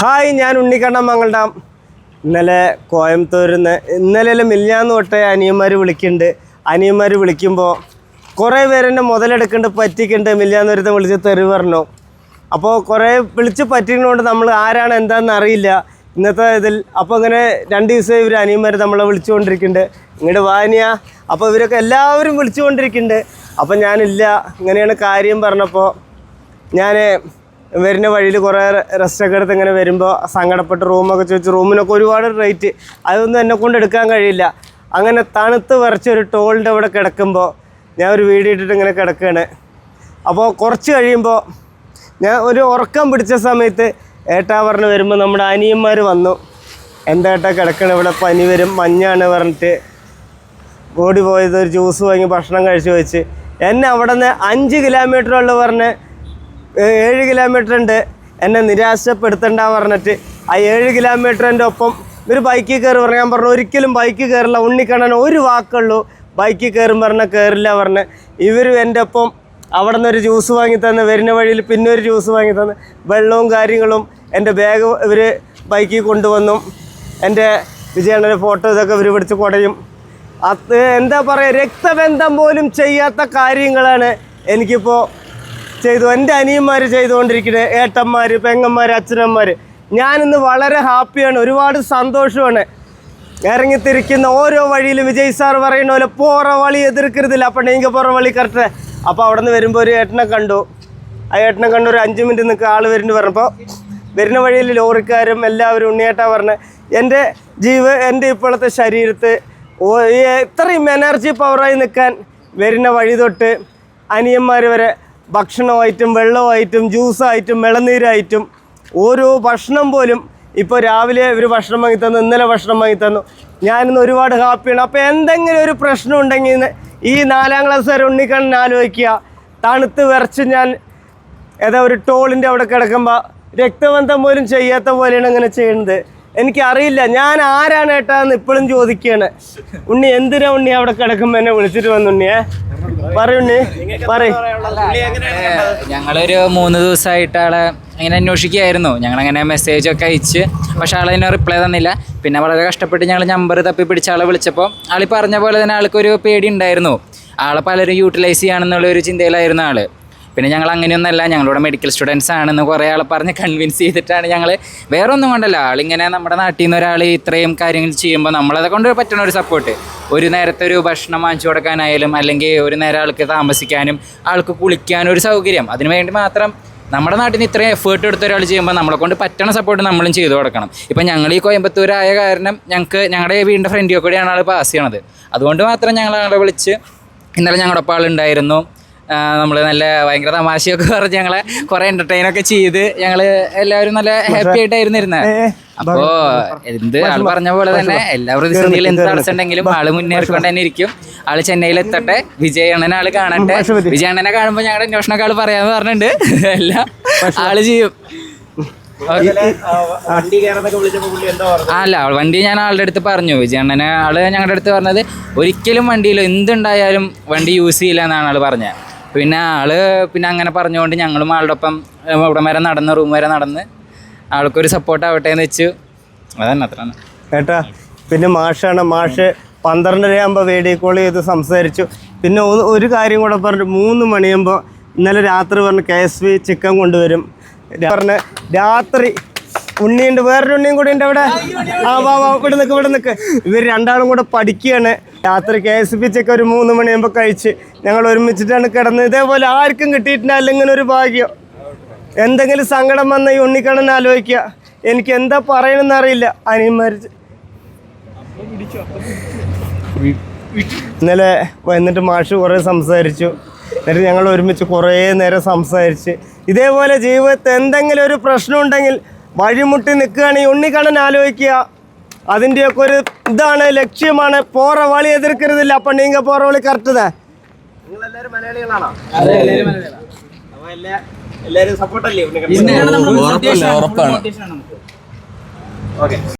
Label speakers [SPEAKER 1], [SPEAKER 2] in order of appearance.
[SPEAKER 1] Hi ഞാൻ ഉണ്ണിക്കണ്ണൻ മംഗൾഡാം. ഇന്നലെ കോയമ്പത്തൂരിൽ നിന്ന് ഇന്നലെ മില്ലാന്ന് തൊട്ടേ അനിയന്മാർ വിളിക്കുന്നുണ്ട്. അനിയന്മാർ വിളിക്കുമ്പോൾ കുറേ പേരെന്നെ മുതലെടുക്കുന്നുണ്ട് പറ്റിക്കുന്നുണ്ട്. മില്ലാന്ന് ഒരുത്തം വിളിച്ച് തെറി പറഞ്ഞു. അപ്പോൾ കുറേ വിളിച്ച് പറ്റിക്കുന്നതുകൊണ്ട് നമ്മൾ ആരാണ് എന്താണെന്ന് അറിയില്ല. ഇന്നത്തെ ഇതിൽ അപ്പോൾ അങ്ങനെ രണ്ട് ദിവസം ഇവർ അനിയന്മാർ നമ്മളെ വിളിച്ചുകൊണ്ടിരിക്കുന്നുണ്ട്. ഇങ്ങോട്ട് വാനിയ അപ്പോൾ ഇവരൊക്കെ എല്ലാവരും വിളിച്ചുകൊണ്ടിരിക്കുന്നുണ്ട്. അപ്പോൾ ഞാനില്ല. ഇങ്ങനെയാണ് കാര്യം പറഞ്ഞപ്പോൾ ഞാൻ വരുന്ന വഴിയിൽ കുറേ റെസ്റ്റൊക്കെ എടുത്ത് ഇങ്ങനെ വരുമ്പോൾ സങ്കടപ്പെട്ട് റൂമൊക്കെ ചോദിച്ച് റൂമിനൊക്കെ ഒരുപാട് റേറ്റ് അതൊന്നും എന്നെ കൊണ്ട് എടുക്കാൻ കഴിയില്ല. അങ്ങനെ തണുത്ത് വരച്ച ഒരു ടോളിന്റെ അവിടെ കിടക്കുമ്പോൾ ഞാൻ ഒരു വീഡിയോ ഇട്ടിട്ട് ഇങ്ങനെ കിടക്കുകയാണ് അപ്പോൾ കുറച്ച് കഴിയുമ്പോൾ ഞാൻ ഒരു ഉറക്കം പിടിച്ച സമയത്ത് ഏട്ടാ പറഞ്ഞ് വരുമ്പോൾ നമ്മുടെ അനിയന്മാർ വന്നു. എന്താ ഏട്ടാ കിടക്കണം? ഇവിടെ പനി വരും മഞ്ഞാണ് പറഞ്ഞിട്ട്. ഓടി പോയത് ഒരു ജ്യൂസ് വാങ്ങി ഭക്ഷണം കഴിച്ച് വെച്ച്. എന്നെ അവിടെ നിന്ന് അഞ്ച് കിലോമീറ്ററുള്ള പറഞ്ഞ് ഏഴ് കിലോമീറ്റർ ഉണ്ട്. എന്നെ നിരാശപ്പെടുത്തണ്ട പറഞ്ഞിട്ട്. ആ ഏഴ് കിലോമീറ്ററിന്റെ ഒപ്പം ഒരു ബൈക്കിൽ കയറി പറഞ്ഞു. ഞാൻ പറഞ്ഞു ഒരിക്കലും ബൈക്കിൽ കയറില്ല ഉണ്ണിക്കണ്ണൻ ഒരു വാക്കുള്ളൂ. ബൈക്കിൽ കയറും പറഞ്ഞ കയറില്ല പറഞ്ഞ്. ഇവർ എന്റെ ഒപ്പം അവിടെ നിന്ന് ഒരു ജ്യൂസ് വാങ്ങി തന്ന്. വരുന്ന വഴിയിൽ പിന്നെ ഒരു ജ്യൂസ് വാങ്ങി തന്ന്. വെള്ളവും കാര്യങ്ങളും എന്റെ ബാഗ് ഇവർ ബൈക്കിൽ കൊണ്ടുവന്നു. എന്റെ വിജയണ്ണന്റെ ഫോട്ടോ ഇതൊക്കെ ഇവർ പിടിച്ച് കുടയും. അത് എന്താ പറയുക രക്തബന്ധം പോലും ചെയ്യാത്ത കാര്യങ്ങളാണ് എനിക്കിപ്പോൾ ചെയ്തു. എന്റെ അനിയന്മാർ ചെയ്തുകൊണ്ടിരിക്കുന്നത് ഏട്ടന്മാർ പെങ്ങന്മാർ അച്ഛനന്മാർ ഞാനിന്ന് വളരെ ഹാപ്പിയാണ് ഒരുപാട് സന്തോഷമാണ്. ഇറങ്ങിത്തിരിക്കുന്ന ഓരോ വഴിയിലും വിജയ് സാർ പറയുന്ന പോലെ പോറ വളി എതിർക്കരുതില്ല. അപ്പം നീങ്ക പോറ വളി കറക്റ്റ്. അപ്പോൾ അവിടെ നിന്ന് വരുമ്പോൾ ഒരു ഏട്ടനെ കണ്ടു. ആ ഏട്ടനെ കണ്ടു ഒരു അഞ്ച് മിനിറ്റ് നിൽക്കുക ആൾ വരുന്നു പറഞ്ഞപ്പോൾ വരുന്ന വഴിയിൽ ലോറിക്കാരും എല്ലാവരും ഉണ്ണിയേട്ടാ പറഞ്ഞ് എന്റെ ജീവ എന്റെ ഇപ്പോഴത്തെ ശരീരത്ത് ഇത്രയും എനർജി പവറായി നിൽക്കാൻ വരുന്ന വഴി തൊട്ട് അനിയന്മാർ വരെ ഭക്ഷണമായിട്ടും വെള്ളമായിട്ടും ജ്യൂസായിട്ടും ഇളനീരായിട്ടും ഓരോ ഭക്ഷണം പോലും ഇപ്പോൾ രാവിലെ ഒരു ഭക്ഷണം വാങ്ങി തന്നു ഇന്നലെ ഭക്ഷണം വാങ്ങി തന്നു. ഞാനിന്ന് ഒരുപാട് ഹാപ്പിയാണ് അപ്പോൾ എന്തെങ്കിലും ഒരു പ്രശ്നം ഉണ്ടെങ്കിൽ ഈ നാലാം ക്ലാസ് വരെ ഉണ്ണിക്കണ്ണൻ ആലോചിക്കുക. തണുത്ത് വിറച്ച് ഞാൻ ഏതാ ഒരു ടോളിന്റെ അവിടെ കിടക്കുമ്പോൾ രക്തബന്ധം പോലും ചെയ്യാത്ത പോലെയാണ് അങ്ങനെ ചെയ്യുന്നത്. എനിക്കറിയില്ല. ഞാൻ ആരാണ് ഏട്ടാന്ന് ഇപ്പോഴും ചോദിക്കുകയാണ്. ഉണ്ണി എന്തിനാ ഉണ്ണി അവിടെ കിടക്കുമ്പോ എന്നെ വിളിച്ചിട്ട് വന്നു ഉണ്ണിയെ പറയുണ്ണി പറയ്
[SPEAKER 2] ഞങ്ങളൊരു മൂന്ന് ദിവസമായിട്ട് ആളെ ഇങ്ങനെ അന്വേഷിക്കുകയായിരുന്നു. ഞങ്ങൾ അങ്ങനെ മെസ്സേജ് ഒക്കെ അയച്ച് പക്ഷെ ആൾ അതിന് റിപ്ലൈ തന്നില്ല. പിന്നെ വളരെ കഷ്ടപ്പെട്ട് ഞങ്ങൾ നമ്പർ തപ്പി പിടിച്ച ആളെ വിളിച്ചപ്പോൾ ആൾ പറഞ്ഞ പോലെ തന്നെ ആൾക്കൊരു പേടി ഉണ്ടായിരുന്നു. ആളെ പലരും യൂട്ടിലൈസ് ചെയ്യാണെന്നുള്ള ഒരു ചിന്തയിലായിരുന്നു ആൾ. പിന്നെ ഞങ്ങൾ അങ്ങനെയൊന്നല്ല ഞങ്ങളിവിടെ മെഡിക്കൽ സ്റ്റുഡൻസ് ആണെന്ന് കുറേ ആൾ പറഞ്ഞ് കൺവിൻസ് ചെയ്തിട്ടാണ് ഞങ്ങൾ വേറെ ഒന്നും കൊണ്ടല്ല. ആളിങ്ങനെ നമ്മുടെ നാട്ടിൽ നിന്ന് ഒരാൾ ഇത്രയും കാര്യങ്ങൾ ചെയ്യുമ്പോൾ നമ്മളത് കൊണ്ട് പറ്റുന്ന ഒരു സപ്പോർട്ട് ഒരു നേരത്തെ ഒരു ഭക്ഷണം വാങ്ങിച്ചു കൊടുക്കാനായാലും അല്ലെങ്കിൽ ഒരു നേരം ആൾക്ക് താമസിക്കാനും ആൾക്ക് കുളിക്കാനും ഒരു സൗകര്യം. അതിനു വേണ്ടി മാത്രം നമ്മുടെ നാട്ടിൽ നിന്ന് ഇത്രയും എഫേർട്ട് എടുത്ത ഒരാൾ ചെയ്യുമ്പോൾ നമ്മളെ കൊണ്ട് പറ്റണ സപ്പോർട്ട് നമ്മളും ചെയ്തു കൊടുക്കണം. ഇപ്പം ഞങ്ങൾ ഈ കോയമ്പത്തൂരായ കാരണം ഞങ്ങൾക്ക് ഞങ്ങളുടെ വീടിന്റെ ഫ്രണ്ടിൽ കൂടെയാണ് ആൾ പാസ് ചെയ്യണത്. അതുകൊണ്ട് മാത്രം ഞങ്ങൾ ആളെ വിളിച്ച് ഇന്നലെ ഞങ്ങളുടെ ഒപ്പം ആളുണ്ടായിരുന്നു. നമ്മൾ നല്ല ഭയങ്കര തമാശയൊക്കെ പറഞ്ഞ് ഞങ്ങളെ കുറെ എന്റർടൈൻ ഒക്കെ ചെയ്ത് ഞങ്ങൾ എല്ലാവരും നല്ല ഹാപ്പി ആയിട്ടായിരുന്നു ഇരുന്നത് അപ്പോ എന്ത് ആൾ പറഞ്ഞ പോലെ തന്നെ എല്ലാ പ്രതിസന്ധിയിലും എന്ത് തടസ്സുണ്ടെങ്കിലും ആൾ മുന്നേറിക്കൊണ്ട് തന്നെ ഇരിക്കും. ആൾ ചെന്നൈയിൽ എത്തട്ടെ വിജയണ്ണനെ ആൾ കാണട്ടെ. വിജയണ്ണനെ കാണുമ്പോൾ ഞങ്ങളുടെ അന്വേഷണമൊക്കെ ആൾ പറയാന്ന് പറഞ്ഞിട്ടുണ്ട്. എല്ലാം ആൾ ചെയ്യും. അല്ല വണ്ടി ഞാൻ ആളുടെ അടുത്ത് പറഞ്ഞു. വിജയണ്ണനെ ആൾ ഞങ്ങളുടെ അടുത്ത് പറഞ്ഞത് ഒരിക്കലും വണ്ടിയിൽ എന്തുണ്ടായാലും വണ്ടി യൂസ് ചെയ്യില്ല എന്നാണ് ആൾ പറഞ്ഞത്. പിന്നെ ആൾ പിന്നെ അങ്ങനെ പറഞ്ഞുകൊണ്ട് ഞങ്ങളും ആളുടെ ഒപ്പം ഇവിടം വരെ നടന്ന് റൂം വരെ നടന്ന് ആൾക്കൊരു സപ്പോർട്ട് ആവട്ടെ എന്ന് വെച്ചു. അതന്നെ അത്ര
[SPEAKER 1] ഏട്ടാ പിന്നെ മാഷാണ് മാഷ് പന്ത്രണ്ടരയാകുമ്പോൾ വീഡിയോ കോൾ ചെയ്ത് സംസാരിച്ചു. പിന്നെ ഒരു കാര്യം കൂടെ പറഞ്ഞു മൂന്ന് മണിയാകുമ്പോൾ ഇന്നലെ രാത്രി പറഞ്ഞ് കെ എസ് വി ചിക്കൻ കൊണ്ടുവരും. പറഞ്ഞ് രാത്രി ഉണ്ണിയുണ്ട് വേറൊരു ഉണ്ണിയും കൂടെ ഉണ്ട് അവിടെ. ആ വാ വാ ഇവിടെ നിൽക്ക് ഇവിടെ നിൽക്ക് ഇവർ രണ്ടാളും കൂടെ പഠിക്കുകയാണ്. രാത്രി കെ എസ് പി ഒരു മൂന്ന് മണിയാകുമ്പോൾ കഴിച്ച് ഞങ്ങൾ ഒരുമിച്ചിട്ടാണ് കിടന്നത്. ഇതേപോലെ ആർക്കും കിട്ടിയിട്ടില്ല ഇങ്ങനെ ഒരു ഭാഗ്യം. എന്തെങ്കിലും സങ്കടം വന്ന ഈ ഉണ്ണിക്കണ്ണൻ ആലോചിക്കുക. എനിക്ക് എന്താ പറയണമെന്ന് അറിയില്ല. അനിയന്മാർ ഇന്നലെ വന്നിട്ട് മാഷ് കുറേ സംസാരിച്ചു. എന്നിട്ട് ഞങ്ങൾ ഒരുമിച്ച് കുറേ നേരം സംസാരിച്ച്. ഇതേപോലെ ജീവിതത്തിൽ എന്തെങ്കിലും ഒരു പ്രശ്നം ഉണ്ടെങ്കിൽ വഴിമുട്ടി നിൽക്കുകയാണെങ്കിൽ ഉണ്ണിക്കണ്ണൻ ആലോചിക്കുക. അതിന്റെയൊക്കെ ഒരു ഇതാണ് ലക്ഷ്യമാണ്. പോറ വളി എതിർക്കരുതില്ല. അപ്പം നിങ്ങൾ പോറ വളി കറക്റ്റ് എല്ലാവരും സപ്പോർട്ടല്ലേ
[SPEAKER 2] ഉറപ്പാണ്.
[SPEAKER 1] ഓക്കെ